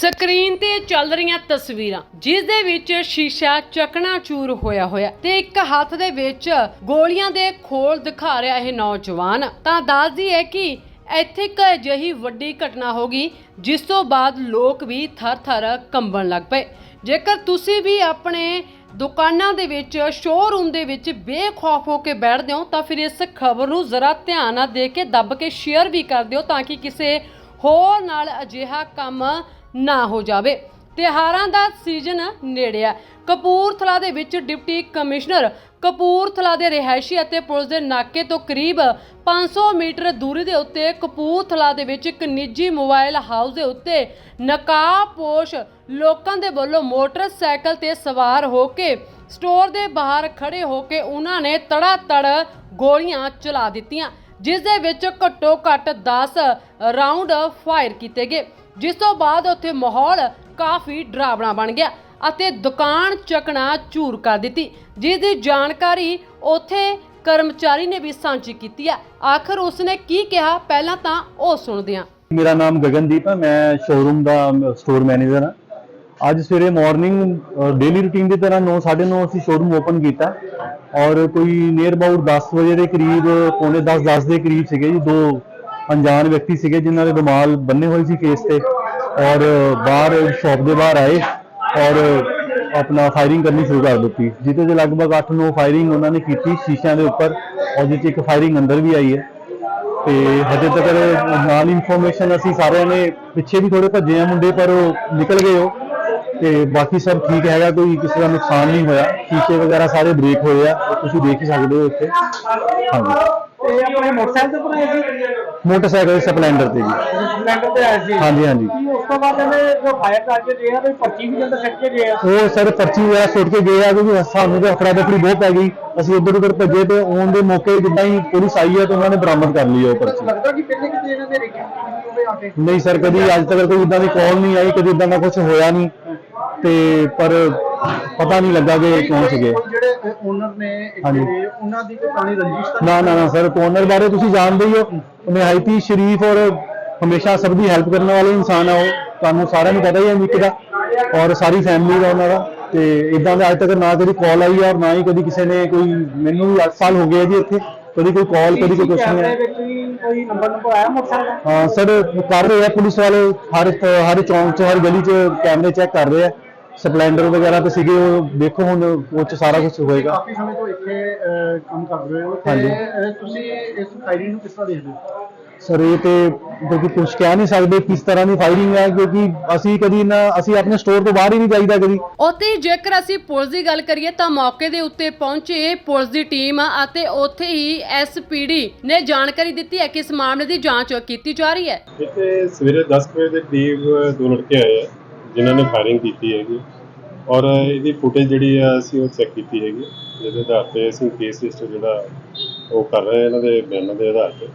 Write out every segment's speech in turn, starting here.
Screen ਤੇ ਚੱਲ ਰਹੀਆਂ ਤਸਵੀਰਾਂ, ਜਿਸ ਦੇ ਵਿੱਚ ਸ਼ੀਸ਼ਾ ਚਕਨਾਚੂਰ ਹੋਇਆ ਹੋਇਆ ਤੇ ਇੱਕ ਹੱਥ ਦੇ ਵਿੱਚ ਗੋਲੀਆਂ ਦੇ ਖੋਲ ਦਿਖਾ ਰਿਹਾ ਇਹ ਨੌਜਵਾਨ। ਤਾਂ ਦੱਸਦੀ ਹੈ ਕਿ ਇੱਥੇ ਇੱਕ ਅਜਿਹੀ ਵੱਡੀ ਘਟਨਾ ਹੋ ਗਈ, ਜਿਸ ਤੋਂ ਬਾਅਦ ਲੋਕ ਵੀ ਥਰ-ਥਰ ਕੰਬਣ ਲੱਗ ਪਏ। ਜੇਕਰ ਤੁਸੀਂ ਵੀ ਆਪਣੇ ਦੁਕਾਨਾਂ ਦੇ ਵਿੱਚ ਸ਼ੋਰੂਮ ਦੇ ਵਿੱਚ ਬੇਖੌਫ ਹੋ ਕੇ ਬੈਠਦੇ ਹੋ, ਤਾਂ ਫਿਰ ਇਸ ਖਬਰ ਨੂੰ ਜ਼ਰਾ ਧਿਆਨ ਨਾਲ ਦੇਖ ਕੇ, ਦੱਬ ਕੇ ਸ਼ੇਅਰ ਵੀ ਕਰ ਦਿਓ ਤਾਂ ਕਿ ਕਿਸੇ ਹੋਰ ਨਾਲ ਅਜਿਹਾ ਕੰਮ ਨਾ ਹੋ ਜਾਵੇ। ਤਿਉਹਾਰਾਂ ਦਾ ਸੀਜ਼ਨ ਨੇੜੇ ਹੈ ਕਪੂਰਥਲਾ ਦੇ ਵਿੱਚ ਡਿਪਟੀ ਕਮਿਸ਼ਨਰ ਕਪੂਰਥਲਾ ਦੇ ਰਿਹਾਇਸ਼ੀ ਅਤੇ ਪੁਲਿਸ ਦੇ ਨਾਕੇ ਤੋਂ ਕਰੀਬ 500 ਮੀਟਰ ਦੂਰੀ ਦੇ ਉੱਤੇ ਕਪੂਰਥਲਾ ਦੇ ਵਿੱਚ ਇੱਕ ਨਿੱਜੀ ਮੋਬਾਈਲ ਹਾਊਸ ਦੇ ਉੱਤੇ ਨਕਾਬਪੋਸ਼ ਲੋਕਾਂ ਦੇ ਵੱਲੋਂ ਮੋਟਰਸਾਈਕਲ ਤੇ ਸਵਾਰ ਹੋ ਕੇ ਸਟੋਰ ਦੇ ਬਾਹਰ ਖੜੇ ਹੋ ਕੇ ਉਹਨਾਂ ਨੇ ਤੜਾ ਤੜ ਗੋਲੀਆਂ ਚਲਾ ਦਿੱਤੀਆਂ। ਜਿਸ ਦੇ ਵਿੱਚ ਘੱਟੋ ਘੱਟ 10 ਰਾਉਂਡ ਫਾਇਰ ਕੀਤੇ ਗਏ। ਜਿਸ ਤੋਂ ਬਾਅਦ ਉੱਥੇ ਮਾਹੌਲ ਕਾਫੀ ਡਰਾਵਣਾ ਬਣ ਗਿਆ ਅਤੇ ਦੁਕਾਨ ਚਕਣਾ ਚੂਰ ਕਰ ਦਿੱਤੀ। ਜਿਸ ਦੀ ਜਾਣਕਾਰੀ ਉੱਥੇ ਕਰਮਚਾਰੀ ਨੇ ਵੀ ਸਾਂਝੀ ਕੀਤੀ ਹੈ। ਆਖਰ ਉਸਨੇ ਕੀ ਕਿਹਾ? ਪਹਿਲਾਂ ਤਾਂ ਉਹ ਸੁਣਦੇ ਹਾਂ। ਮੇਰਾ ਨਾਮ ਗਗਨਦੀਪ ਹੈ। ਮੈਂ ਸ਼ੋਰੂਮ ਦਾ ਸਟੋਰ ਮੈਨੇਜਰ ਹਾਂ। ਅੱਜ ਸਵੇਰੇ ਮਾਰਨਿੰਗ ਡੇਲੀ ਰੂਟੀਨ ਦੀ ਤਰ੍ਹਾਂ 9:30 ਅਸੀਂ ਸ਼ੋਰੂਮ ਓਪਨ ਕੀਤਾ। ਔਰ ਕੋਈ ਨੀਅਰ ਅਬਾਊਟ 10 ਵਜੇ ਦੇ ਕਰੀਬ, ਪੌਣੇ 10 10 ਦੇ ਕਰੀਬ ਸੀਗੇ ਜੀ, ਦੋ ਅਣਜਾਣ ਵਿਅਕਤੀ ਸੀਗੇ ਜਿਨ੍ਹਾਂ ਦੇ ਰੁਮਾਲ ਬੰਨੇ ਹੋਏ ਸੀ ਫੇਸ ਤੇ। ਔਰ ਬਾਹਰ ਸ਼ਾਪ ਦੇ ਬਾਹਰ ਆਏ ਔਰ ਆਪਣਾ ਫਾਇਰਿੰਗ ਕਰਨੀ ਸ਼ੁਰੂ ਕਰ ਦਿੱਤੀ। ਜਿਹਦੇ ਚ ਲਗਭਗ 8-9 ਫਾਇਰਿੰਗ ਉਹਨਾਂ ਨੇ ਕੀਤੀ ਸ਼ੀਸ਼ਿਆਂ ਦੇ ਉੱਪਰ ਔਰ ਜਿਹਦੇ ਚ ਇੱਕ ਫਾਇਰਿੰਗ ਅੰਦਰ ਵੀ ਆਈ ਹੈ। ਤੇ ਹਜੇ ਤੱਕ ਨਾਲ ਇਨਫੋਰਮੇਸ਼ਨ ਅਸੀਂ ਸਾਰਿਆਂ ਨੇ ਪਿੱਛੇ ਵੀ ਥੋੜੇ ਭੱਜੇ ਆ ਮੁੰਡੇ, ਪਰ ਉਹ ਨਿਕਲ ਗਏ ਉਹ। ਤੇ ਬਾਕੀ ਸਭ ਠੀਕ ਹੈਗਾ, ਕੋਈ ਕਿਸੇ ਦਾ ਨੁਕਸਾਨ ਨਹੀਂ ਹੋਇਆ। ਸ਼ੀਸ਼ੇ ਵਗੈਰਾ ਸਾਰੇ ਬ੍ਰੇਕ ਹੋਏ ਆ ਉਹ ਤੁਸੀਂ ਦੇਖ ਹੀ ਸਕਦੇ ਹੋ ਇੱਥੇ। ਹਾਂਜੀ। ਤੇ ਆਪਣੇ ਮੋਟਰਸਾਈਕਲ ਤੇ ਪਰ ਸੀ ਮੋਟਰਸਾਈਕਲ ਸਪਲੈਂਡਰ ਤੇ ਜੀ। ਸਪਲੈਂਡਰ ਤੇ ਆਏ ਸੀ ਹਾਂਜੀ ਹਾਂਜੀ। ਕੀ ਉਸ ਤੋਂ ਬਾਅਦ ਇਹਨੇ ਜੋ ਫਾਇਰ ਕਰਕੇ ਗਏ ਆ ਵੀ ਪਰਚੀ ਵੀ ਜੰਦਰ ਸੱਟ ਕੇ ਗਏ ਆ ਉਹ ਸਰ ਪਰਚੀ ਵਗੈਰਾ ਸੁੱਟ ਕੇ ਗਏ ਆ, ਕਿਉਂਕਿ ਸਾਨੂੰ ਤਾਂ ਅਫਰਾ ਤਫਰੀ ਬਹੁਤ ਪੈ ਗਈ। ਅਸੀਂ ਉੱਧਰ ਉੱਧਰ ਭੱਜੇ ਤੇ ਆਉਣ ਦੇ ਮੌਕੇ ਜਿੱਦਾਂ ਹੀ ਪੁਲਿਸ ਆਈ ਹੈ ਤੇ ਉਹਨਾਂ ਨੇ ਬਰਾਮਦ ਕਰ ਲਈ ਉਹ ਪਰਚੀ। ਲੱਗਦਾ ਕਿ ਪਹਿਲੇ ਕਿਤੇ ਇਹਨਾਂ ਦੇ ਰਿਕਵਰੀ ਹੋਵੇ ਆ ਕੇ ਨਹੀਂ ਸਰ, ਕਦੀ ਅੱਜ ਤੱਕ ਕੋਈ ਇਦਾਂ ਦੀ ਕਾਲ ਨਹੀਂ ਆਈ, ਕਦੀ ਇਦਾਂ ਦਾ ਕੁਝ ਹੋਇਆ ਨਹੀਂ। ਤੇ ਪਰ ਪਤਾ ਨਹੀਂ ਲੱਗਾ ਕਿ ਇਹ ਕੌਣ ਸੀਗੇ। ਜਿਹੜੇ ਓਨਰ ਨੇ ਹਾਂਜੀ। ਉਹਨਾਂ ਦੀ ਕੋਈ ਪੁਰਾਣੀ ਰੰਜਿਸ਼ ਤਾਂ ਨਾ ਨਾ ਨਾ ਸਰ ਕੋਨਰ ਬਾਰੇ ਤੁਸੀਂ ਜਾਣਦੇ ਹੀ ਹੋ। ਨਿਹਾਇਤੀ ਸ਼ਰੀਫ ਔਰ ਹਮੇਸ਼ਾ ਸਭ ਦੀ ਹੈਲਪ ਕਰਨ ਵਾਲੇ ਇਨਸਾਨ ਆ ਉਹ। ਤੁਹਾਨੂੰ ਸਾਰਿਆਂ ਨੂੰ ਪਤਾ ਹੀ ਹੈ ਨਿੱਕ ਦਾ ਔਰ ਸਾਰੀ ਫੈਮਿਲੀ ਦਾ ਉਹਨਾਂ ਦਾ। ਤੇ ਇਦਾਂ ਦੇ ਅੱਜ ਤੱਕ ਨਾ ਕਦੀ ਕਾਲ ਆਈ ਹੈ ਔਰ ਨਾ ਹੀ ਕਦੀ ਕਿਸੇ ਨੇ ਕੋਈ ਮੈਨੂੰ ਵੀ 8 ਸਾਲ ਹੋ ਗਏ ਆ ਜੀ ਇੱਥੇ। ਕਦੀ ਕੋਈ ਕਾਲ ਕਦੀ ਕੋਈ ਕੁਛ ਨਹੀਂ ਆਇਆ ਵਿੱਚ ਵੀ ਕੋਈ ਨੰਬਰ ਨੰਬਰ ਆਇਆ ਮੋਟਰਸਾਈਕਲ ਦਾ ਹਾਂ ਸਰ ਕਰ ਰਹੇ ਆ ਪੁਲਿਸ ਵਾਲੇ। ਹਰ ਹਰ ਚੌਂਕ 'ਚ ਹਰ ਗਲੀ 'ਚ ਕੈਮਰੇ ਚੈੱਕ ਕਰ ਰਹੇ ਆ। ਸਪਲੈਂਡਰ ਵਗੈਰਾ ਤੇ ਸੀਗੇ ਉਹ ਦੇਖੋ ਹੁਣ ਉਹ 'ਚ ਸਾਰਾ ਕੁਝ ਹੋਏਗਾ। ਕਾਫੀ ਸਮੇਂ ਤੋਂ ਇੱਥੇ ਅਹ, ਕੰਮ ਕਰ ਰਹੇ ਹੋ। ਤੇ। ਅਹ, ਤੁਸੀਂ ਇਸ ਫਾਇਰਿੰਗ ਨੂੰ ਕਿਸ ਤਰ੍ਹਾਂ ਦੇਖਦੇ ਹੋ? ਸਰ ਇਹ ਤੇ ਕਿਉਂਕਿ ਕੁਝ ਕਹਿ ਨਹੀਂ ਸਕਦੇ ਕਿਸ ਤਰ੍ਹਾਂ ਦੀ ਫਾਇਰਿੰਗ ਹੈ ਕਿਉਂਕਿ ਅਸੀਂ ਕਦੀ ਨਾ ਅਸੀਂ ਆਪਣੇ ਸਟੋਰ ਤੋਂ ਬਾਹਰ ਹੀ ਨਹੀਂ ਜਾਈਦਾ ਕਦੀ। ਉੱਥੇ ਹੀ ਜੇਕਰ ਅਸੀਂ ਪੁਲਿਸ ਦੀ ਗੱਲ ਕਰੀਏ ਤਾਂ ਮੌਕੇ ਦੇ ਉੱਤੇ ਪਹੁੰਚੇ ਪੁਲਿਸ ਦੀ ਟੀਮ ਅਤੇ ਉੱਥੇ ਹੀ ਐਸਪੀਡੀ ਨੇ ਜਾਣਕਾਰੀ ਦਿੱਤੀ ਹੈ ਕਿ ਇਸ ਮਾਮਲੇ ਦੀ ਜਾਂਚ ਕੀਤੀ ਜਾ ਰਹੀ ਹੈ। ਇੱਥੇ ਸਵੇਰੇ 10 ਕੁ ਵਜੇ ਦੇ ਕਰੀਬ ਦੋ ਲੜਕੇ ਆਏ ਆ। ਜਿਨ੍ਹਾਂ ਨੇ ਫਾਇਰਿੰਗ ਕੀਤੀ ਹੈਗੀ। ਔਰ ਇਹਦੀ ਫੁਟੇਜ ਜਿਹੜੀ ਆ ਅਸੀਂ ਉਹ ਚੈੱਕ ਕੀਤੀ ਹੈਗੀ। ਜਿਹਦੇ ਆਧਾਰ ਤੇ ਅਸੀਂ ਕੇਸ ਰਜਿਸਟਰ ਜਿਹੜਾ ਉਹ ਕਰ ਰਹੇ ਹਾਂ ਇਹਨਾਂ ਦੇ ਬਿਆਨਾਂ ਦੇ ਆਧਾਰ ਤੇ।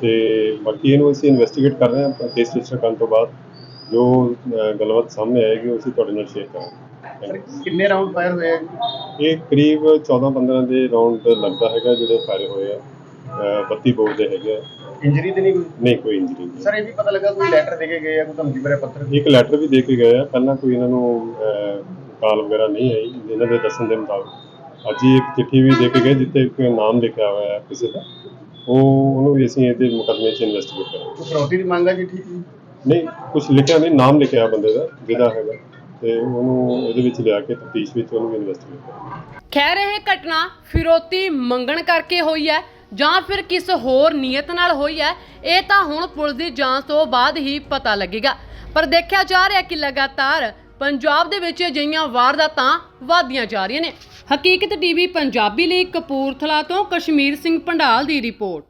ਤੇ ਬਾਕੀ ਇਹਨੂੰ ਅਸੀਂ ਇਨਵੈਸਟੀਗੇਟ ਕਰ ਰਹੇ ਹਾਂ ਕੇਸ ਰਜਿਸਟਰ ਕਰਨ ਤੋਂ ਬਾਅਦ। ਜੋ ਅਹ, ਗੱਲਬਾਤ ਸਾਹਮਣੇ ਆਏਗੀ ਉਹ ਅਸੀਂ ਤੁਹਾਡੇ ਨਾਲ ਸ਼ੇਅਰ ਕਰਾਂਗੇ. ਕਿੰਨੇ ਰਾਉਂਡ ਫਾਇਰ ਹੋਏ ਇਹ ਕਰੀਬ 14-15 ਦੇ ਰਾਉਂਡ ਲੱਗਦਾ ਹੈਗਾ ਜਿਹੜੇ ਫਾਇਰ ਹੋਏ ਆ। ਅਹ, 32 ਬੋਰ ਦੇ ਹੈਗੇ ਆ। ਇੰਜਰੀ ਤੇ ਨਹੀਂ ਕੋਈ? ਨਹੀਂ ਕੋਈ ਇੰਜਰੀ ਨਹੀਂ। ਸਰ ਇਹ ਵੀ ਪਤਾ ਲੱਗਾ ਕੋਈ ਲੈਟਰ ਦੇ ਕੇ ਗਏ ਆ ਕੋਈ ਧਮਕੀ ਭਰੇ ਪੱਤਰ? ਇੱਕ ਲੈਟਰ ਵੀ ਦੇ ਕੇ ਗਏ ਆ। ਪਹਿਲਾਂ ਕੋਈ ਇਹਨਾਂ ਨੂੰ ਕਾਲ ਵਗੈਰਾ ਨਹੀਂ ਆਈ। ਇਹਨਾਂ ਦੇ ਦੱਸਣ ਦੇ ਮੁਤਾਬਕ। ਅੱਜ ਹੀ ਇੱਕ ਚਿੱਠੀ ਵੀ ਦੇ ਕੇ ਗਏ ਜਿੱਥੇ ਇੱਕ ਨਾਮ ਲਿਖਿਆ ਹੋਇਆ ਹੈ ਕਿਸੇ ਦਾ। ਉਹ ਉਹਨੂੰ ਵੀ ਅਸੀਂ ਇਹਦੇ ਮੁਕੱਦਮੇ 'ਚ ਇਨਵੈਸਟੀਗੇਟ ਕਰਾਂਗੇ। ਫਰੋਤੀ ਦੀ ਮੰਗ ਠੀਕ ਹੈ ਨਹੀਂ ਕੁਝ ਲਿਖਿਆ ਨਹੀਂ ਨਾਮ ਲਿਖਿਆ ਬੰਦੇ ਦਾ ਜਿਹਦਾ ਹੈਗਾ। ਤੇ ਉਹਨੂੰ ਇਹਦੇ ਵਿੱਚ ਲਿਆ ਕੇ ਤਫਤੀਸ਼ ਵਿੱਚ ਉਹਨੂੰ ਇਨਵੈਸਟੀਗੇਟ ਕਰਾਂਗੇ। ਖੈਰ ਇਹ ਘਟਨਾ ਫਿਰੋਤੀ ਮੰਗਣ ਕਰਕੇ ਹੋਈ ਹੈ। ਜਾਂ ਫਿਰ ਕਿਸ ਹੋਰ ਨੀਅਤ ਨਾਲ ਹੋਈ ਹੈ, ਇਹ ਤਾਂ ਹੁਣ ਪੁਲਿਸ ਦੀ ਜਾਂਚ ਤੋਂ ਬਾਅਦ ਹੀ ਪਤਾ ਲੱਗੇਗਾ। ਪਰ ਦੇਖਿਆ ਜਾ ਰਿਹਾ ਕਿ ਲਗਾਤਾਰ ਪੰਜਾਬ ਦੇ ਵਿੱਚ ਅਜਿਹੀਆਂ ਵਾਰਦਾਤਾਂ ਵਧਦੀਆਂ ਜਾ ਰਹੀਆਂ ਨੇ। ਹਕੀਕਤ ਟੀਵੀ ਪੰਜਾਬੀ ਲਈ ਕਪੂਰਥਲਾ ਤੋਂ ਕਸ਼ਮੀਰ ਸਿੰਘ ਪੰਡਾਲ ਦੀ ਰਿਪੋਰਟ।